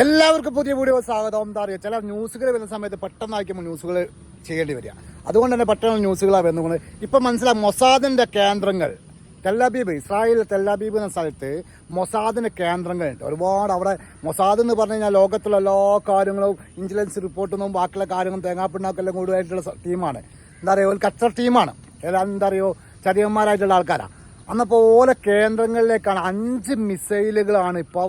എല്ലാവർക്കും പുതിയ വീഡിയോ സ്വാഗതം. എന്താ പറയുക ചില ന്യൂസുകൾ വരുന്ന സമയത്ത് പെട്ടെന്ന് അയക്കുമ്പോൾ ന്യൂസുകൾ ചെയ്യേണ്ടി വരിക. അതുകൊണ്ട് തന്നെ പെട്ടെന്ന് ന്യൂസുകളാണ് വരുന്നത്. ഇപ്പം മനസ്സിലായി മൊസാദിന്റെ കേന്ദ്രങ്ങൾ തെല്ലാബീബ് ഇസ്രായേൽ തെല്ലാബീബ് എന്ന സ്ഥലത്ത് മൊസാദിന്റെ കേന്ദ്രങ്ങളുണ്ട്. ഒരുപാട് അവിടെ മൊസാദ് എന്ന് പറഞ്ഞു കഴിഞ്ഞാൽ ലോകത്തുള്ള എല്ലാ കാര്യങ്ങളും ഇന്റലിജൻസ് റിപ്പോർട്ടൊന്നും ബാക്കിയുള്ള കാര്യങ്ങളും തേങ്ങാപ്പിണ്ണാക്കെല്ലാം കൂടുതലായിട്ടുള്ള ടീമാണ്. എന്താ പറയുക ഒരു കച്ചറ ടീമാണ്. എന്താ പറയുക ചതിയന്മാരായിട്ടുള്ള ആൾക്കാരാണ് അന്നപ്പോൾ ഓരോ കേന്ദ്രങ്ങളിലേക്കാണ് അഞ്ച് മിസൈലുകളാണ് ഇപ്പോൾ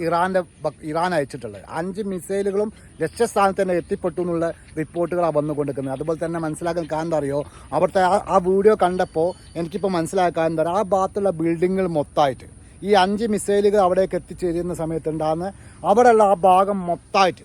ഇറാന്റെ ഇറാൻ അയച്ചിട്ടുള്ളത്. അഞ്ച് മിസൈലുകളും ലക്ഷ്യസ്ഥാനത്ത് തന്നെ എത്തിപ്പെട്ടു എന്നുള്ള റിപ്പോർട്ടുകളാണ് വന്നുകൊണ്ടിരിക്കുന്നത്. അതുപോലെ തന്നെ മനസ്സിലാക്കാൻ കാരണം അറിയോ അവിടുത്തെ ആ- വീഡിയോ കണ്ടപ്പോൾ എനിക്കിപ്പോൾ മനസ്സിലാക്കാൻ പറയുക ആ ഭാഗത്തുള്ള ബിൽഡിങ്ങുകൾ മൊത്തമായിട്ട്. ഈ അഞ്ച് മിസൈലുകൾ അവിടേക്ക് എത്തിച്ചേരുന്ന സമയത്ത് ഉണ്ടാകുന്ന അവിടെയുള്ള ആ ഭാഗം മൊത്തമായിട്ട്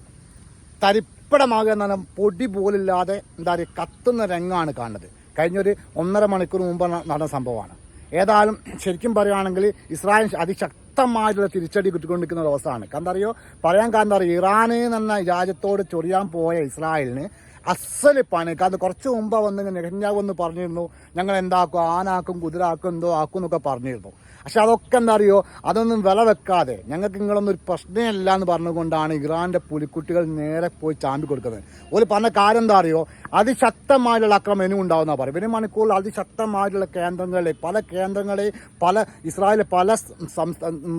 തരിപ്പടമാകുക എന്ന് പറഞ്ഞാൽ പൊടി പോലില്ലാതെ എന്താ പറയുക കത്തുന്ന രംഗമാണ് കാണുന്നത്. കഴിഞ്ഞൊരു ഒന്നര മണിക്കൂർ മുമ്പ് നടന്ന സംഭവമാണ്. ഏതായാലും ശരിക്കും പറയുകയാണെങ്കിൽ ഇസ്രായേൽ അതിശക്തമായിട്ടുള്ള തിരിച്ചടി കിട്ടിക്കൊണ്ടിരിക്കുന്ന ഒരു അവസ്ഥയാണ്. കാരണം അറിയോ പറയാൻ കാരണം അറിയോ ഇറാന് എന്ന രാജ്യത്തോട് ചൊറിയാൻ പോയ ഇസ്രായേലിന് അസൽ പണി. കാരണം കുറച്ച് മുമ്പ് വന്ന് നെഹന്യാവ് എന്ന് പറഞ്ഞിരുന്നു. ഞങ്ങൾ എന്താക്കും? ആനാക്കും കുതിരാക്കും എന്തോ ആക്കും എന്നൊക്കെ പറഞ്ഞിരുന്നു. പക്ഷെ അതൊക്കെ എന്താ അറിയോ അതൊന്നും വില വെക്കാതെ. ഞങ്ങൾക്ക് നിങ്ങളൊന്നും ഒരു പ്രശ്നമല്ല എന്ന് പറഞ്ഞുകൊണ്ടാണ് ഇറാന്റെ പുലിക്കുട്ടികൾ നേരെ പോയി ചാമ്പി കൊടുക്കുന്നത്. ഒരു പറഞ്ഞ കാര്യം എന്താ അറിയോ അതിശക്തമായിട്ടുള്ള അക്രമം ഇനിയും ഉണ്ടാവുന്ന പറയും പിന്നെ മണിക്കൂറിൽ അതിശക്തമായിട്ടുള്ള കേന്ദ്രങ്ങളിൽ പല കേന്ദ്രങ്ങളെയും പല ഇസ്രായേലിലെ പല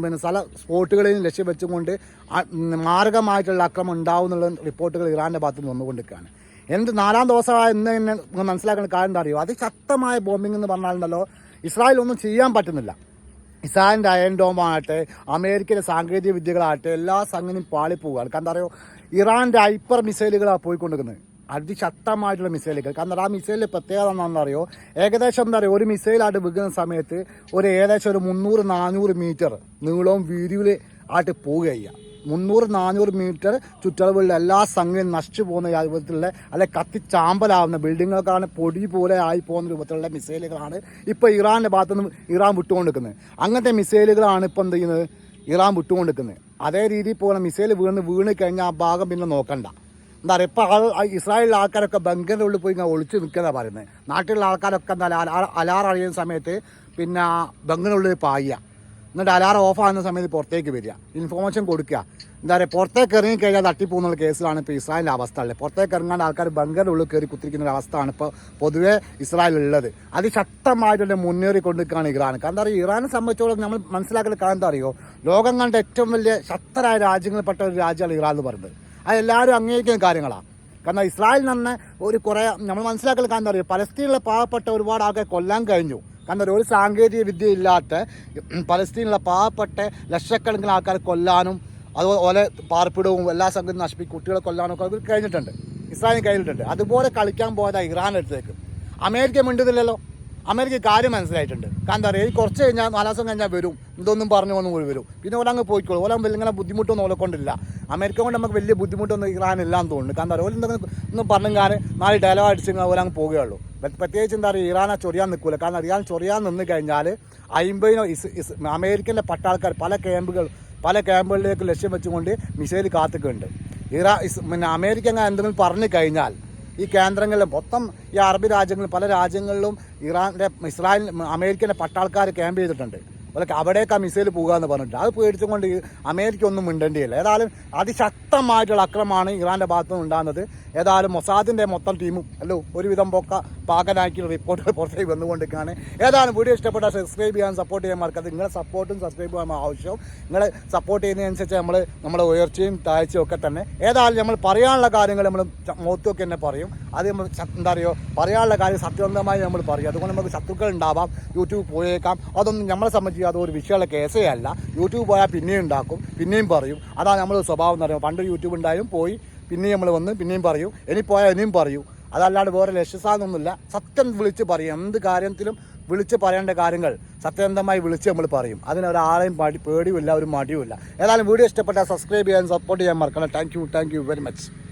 പിന്നെ സ്ഥല സ്പോട്ടുകളെയും ലക്ഷ്യം വെച്ചുകൊണ്ട് മാരകമായിട്ടുള്ള അക്രമം ഉണ്ടാവും എന്നുള്ള റിപ്പോർട്ടുകൾ ഇറാന്റെ ഭാഗത്ത് നിന്ന് വന്നുകൊണ്ടിരിക്കുകയാണ്. എന്ത് നാലാം ദിവസമായ ഇന്ന് തന്നെ മനസ്സിലാക്കേണ്ട കാര്യം എന്താ അറിയോ അതിശക്തമായ ബോംബിംഗ് എന്ന് പറഞ്ഞാലുണ്ടല്ലോ ഇസ്രായേൽ ഒന്നും ചെയ്യാൻ പറ്റുന്നില്ല. ഇസ്രായേലിന്റെ അയൺ ഡോമാകട്ടെ അമേരിക്കയിലെ സാങ്കേതിക വിദ്യകളാകട്ടെ എല്ലാ സംഗതിയും പാളിപ്പോവുകയാണ്. കാരണം എന്താ പറയുക ഇറാന്റെ ഹൈപ്പർ മിസൈലുകളാണ് പോയിക്കൊണ്ടിരിക്കുന്നത്. അതിശക്തമായിട്ടുള്ള മിസൈലുകൾ. കാരണം ആ മിസൈലിന്റെ പ്രത്യേകത എന്താണെന്ന് അറിയോ? ഏകദേശം എന്താ പറയുക ഒരു മിസൈലായിട്ട് വിൽക്കുന്ന സമയത്ത് ഒരു ഏകദേശം ഒരു മുന്നൂറ് നാനൂറ് മീറ്റർ നീളവും വീതിയിൽ ആയിട്ട് പോവുക ചെയ്യുക. മുന്നൂറ് നാനൂറ് മീറ്റർ ചുറ്റളവുള്ള എല്ലാ സംഗതിയും നശിച്ചു പോകുന്ന രൂപത്തിലുള്ള അല്ലെ കത്തിച്ചാമ്പലാവുന്ന ബിൽഡിങ്ങുകൾക്കാണ് പൊടി പോലെ ആയി പോകുന്ന രൂപത്തിലുള്ള മിസൈലുകളാണ് ഇപ്പോൾ ഇറാന്റെ ഭാഗത്തു നിന്ന് ഇറാൻ വിട്ടുകൊണ്ടിരിക്കുന്നത്. അങ്ങനത്തെ മിസൈലുകളാണ് ഇപ്പോൾ എന്ത് ചെയ്യുന്നത്? ഇറാൻ വിട്ടുകൊണ്ടിരിക്കുന്നത്. അതേ രീതിയിൽ പോകുന്ന മിസൈൽ വീണ് വീണ് കഴിഞ്ഞാൽ ആ ഭാഗം പിന്നെ നോക്കണ്ട. എന്താ പറയുക? ഇപ്പോൾ ആൾ ഇസ്രായേലിലെ ആൾക്കാരൊക്കെ ബംഗറിന്റെ ഉള്ളിൽ പോയി ഇങ്ങനെ ഒളിച്ച് നിൽക്കുന്നതാണ് പറയുന്നത്. നാട്ടിലുള്ള ആൾക്കാരൊക്കെ എന്താ അലാർ അറിയുന്ന സമയത്ത് പിന്നെ ബംഗറിനുള്ളിൽ പായുക. എന്നിട്ട് അലാറം ഓഫ് ആകുന്ന സമയത്ത് പുറത്തേക്ക് വരിക. ഇൻഫോർമേഷൻ കൊടുക്കുക. എന്താ പറയുക പുറത്തേക്ക് ഇറങ്ങി കഴിഞ്ഞാൽ തട്ടിപ്പോകുന്ന കേസിലാണ് ഇപ്പോൾ ഇസ്രായേലിന്റെ അവസ്ഥ ഉള്ളത്. പുറത്തേക്ക് ഇറങ്ങാണ്ട് ആൾക്കാർ ബംഗറിന്റെ ഉള്ളിൽ കയറി കുത്തിരിക്കുന്ന ഒരു അവസ്ഥയാണ് ഇപ്പോൾ പൊതുവേ ഇസ്രായേലുള്ളത് അതിശക്തമായിട്ടുള്ള മുന്നേറിക്കൊണ്ടിരിക്കുകയാണ് ഇറാൻ. കാരണം എന്താ പറയുക ഇറാനെ സംബന്ധിച്ചോളം നമ്മൾ മനസ്സിലാക്കുന്ന കാരണം എന്താ അറിയോ? ലോകം കണ്ട ഏറ്റവും വലിയ ശക്തരായ രാജ്യങ്ങളിൽപ്പെട്ട ഒരു രാജ്യമാണ് ഇറാൻ എന്ന് പറയുന്നത്. അതെല്ലാവരും അംഗീകരിക്കുന്ന കാര്യങ്ങളാണ് കാരണം ഇസ്രായേൽ തന്നെ ഒരു കുറേ നമ്മൾ മനസ്സിലാക്കൽ കാരണം അറിയാം? പലസ്തീനിലെ പാവപ്പെട്ട ഒരുപാട് ആൾക്കാർ കൊല്ലാൻ കഴിഞ്ഞു. കാരണം ഒരു സാങ്കേതിക വിദ്യ ഇല്ലാത്ത പലസ്തീനിലെ പാവപ്പെട്ട ലക്ഷക്കണക്കിന് ആൾക്കാർ കൊല്ലാനും അതുപോലെ പാർപ്പിടവും എല്ലാ സംഗതിയും നശിപ്പിക്കും കുട്ടികളെ കൊല്ലാനും ഒക്കെ അവർക്ക് കഴിഞ്ഞിട്ടുണ്ട്. ഇസ്രായേലിന് കഴിഞ്ഞിട്ടുണ്ട്. അതുപോലെ കളിക്കാൻ പോയതാണ് ഇറാൻ അടുത്തേക്ക്. അമേരിക്ക മിണ്ടുന്നില്ലല്ലോ. അമേരിക്ക കാര്യം മനസ്സിലായിട്ടുണ്ട്. കാരണം എന്താ പറയുക കുറച്ച് കഴിഞ്ഞാൽ നാലാം ദിവസം കഴിഞ്ഞാൽ വരും. ഇതൊന്നും പറഞ്ഞു വന്നു പോയി വരും. പിന്നെ ഓലങ്ങ് പോയിക്കോളും. ഓല ഇങ്ങനെ ബുദ്ധിമുട്ടൊന്നും ഓല കൊണ്ടില്ല. അമേരിക്ക കൊണ്ട് നമുക്ക് വലിയ ബുദ്ധിമുട്ടൊന്നും ഇറാൻ ഇല്ലാന്ന് തോന്നുന്നു. കാരണം എന്താ പറയുക ഒന്നും പറഞ്ഞാൽ നാല് ഡയലോഗ് അടിച്ച് ഓരോ അങ്ങ് പ്ര- പ്രത്യേകിച്ച് എന്താ പറയുക ഇറാനെ ചൊറിയാൻ നിൽക്കില്ല കാരണം ഇറാൻ ചൊറിയാൻ നിന്ന് കഴിഞ്ഞാൽ അമ്പതിനോ ഇസ് ഇസ് അമേരിക്കന്റെ പട്ടാൾക്കാർ പല ക്യാമ്പുകൾ പല ക്യാമ്പുകളിലേക്ക് ലക്ഷ്യം വെച്ചുകൊണ്ട് മിസൈൽ കാത്തുക്കുന്നുണ്ട്. ഇറാ ഇസ് പിന്നെ അമേരിക്ക അങ്ങനെ എന്തെങ്കിലും പറഞ്ഞു കഴിഞ്ഞാൽ ഈ കേന്ദ്രങ്ങളിലും മൊത്തം ഈ അറബ് രാജ്യങ്ങളിൽ പല രാജ്യങ്ങളിലും ഇറാന്റെ ഇസ്രായേൽ അമേരിക്കന്റെ പട്ടാൾക്കാർ ക്യാമ്പ് ചെയ്തിട്ടുണ്ട്. അതൊക്കെ അവിടേക്ക് ആ മിസൈൽ പോകുക എന്ന് പറഞ്ഞിട്ട് അത് പേടിച്ചുകൊണ്ട് അമേരിക്ക ഒന്നും മിണ്ടേണ്ടിയില്ല. ഏതായാലും അതിശക്തമായിട്ടുള്ള അക്രമമാണ് ഇറാന്റെ ഭാഗത്തു നിന്ന് ഉണ്ടാകുന്നത്. ഏതായാലും മൊസാദിന്റെ മൊത്തം ടീമും അല്ലോ ഒരുവിധം പൊക്ക പാകനാക്കിയുള്ള റിപ്പോർട്ടുകൾ പുറത്തേക്ക് വന്നുകൊണ്ടിരിക്കുകയാണ്. ഏതായാലും വീഡിയോ ഇഷ്ടപ്പെട്ടാൽ സബ്സ്ക്രൈബ് ചെയ്യാൻ സപ്പോർട്ട് ചെയ്യാൻ മറക്കാതെ നിങ്ങളെ സപ്പോർട്ടും സബ്സ്ക്രൈബ് ചെയ്യാൻ ആവശ്യം നിങ്ങൾ സപ്പോർട്ട് ചെയ്യുന്നതനുസരിച്ച് നമ്മൾ നമ്മുടെ ഉയർച്ചയും താഴ്ചയും ഒക്കെ തന്നെ. ഏതായാലും നമ്മൾ പറയാനുള്ള കാര്യങ്ങൾ നമ്മൾ മുഖത്തൊക്കെ തന്നെ പറയും. അത് നമ്മൾ എന്താ പറയുക പറയാനുള്ള കാര്യം സത്യസന്ധമായി നമ്മൾ പറയും അതുകൊണ്ട് നമുക്ക് ശത്രുക്കൾ ഉണ്ടാവാം യൂട്യൂബ് പോയേക്കാം. അതൊന്നും നമ്മളെ സംബന്ധിച്ച് അതൊരു വിഷയമുള്ള കേസേ അല്ല. യൂട്യൂബ് പോയാൽ പിന്നെയും ഉണ്ടാക്കും പിന്നെയും പറയും. അതാണ് നമ്മൾ സ്വഭാവം എന്ന് പറയുന്നത്. പണ്ട് യൂട്യൂബ് ഉണ്ടായാലും പോയി പിന്നെയും നമ്മൾ വന്ന് പിന്നെയും പറയും. ഇനി പോയാൽ ഇനിയും പറയും. അതല്ലാണ്ട് വേറെ ലക്ഷ്യസാധനമൊന്നുമില്ല. സത്യം വിളിച്ച് പറയും. എന്ത് കാര്യത്തിലും വിളിച്ച് പറയേണ്ട കാര്യങ്ങൾ സത്യസന്ധമായി വിളിച്ച് നമ്മൾ പറയും. അതിന് ഒരാളെയും മടി പേടിയുമില്ല ഒരു മടിയുമില്ല. ഏതായാലും വീഡിയോ ഇഷ്ടപ്പെട്ടാൽ സബ്സ്ക്രൈബ് ചെയ്യാൻ സപ്പോർട്ട് ചെയ്യാൻ മറക്കണം thank you thank you very much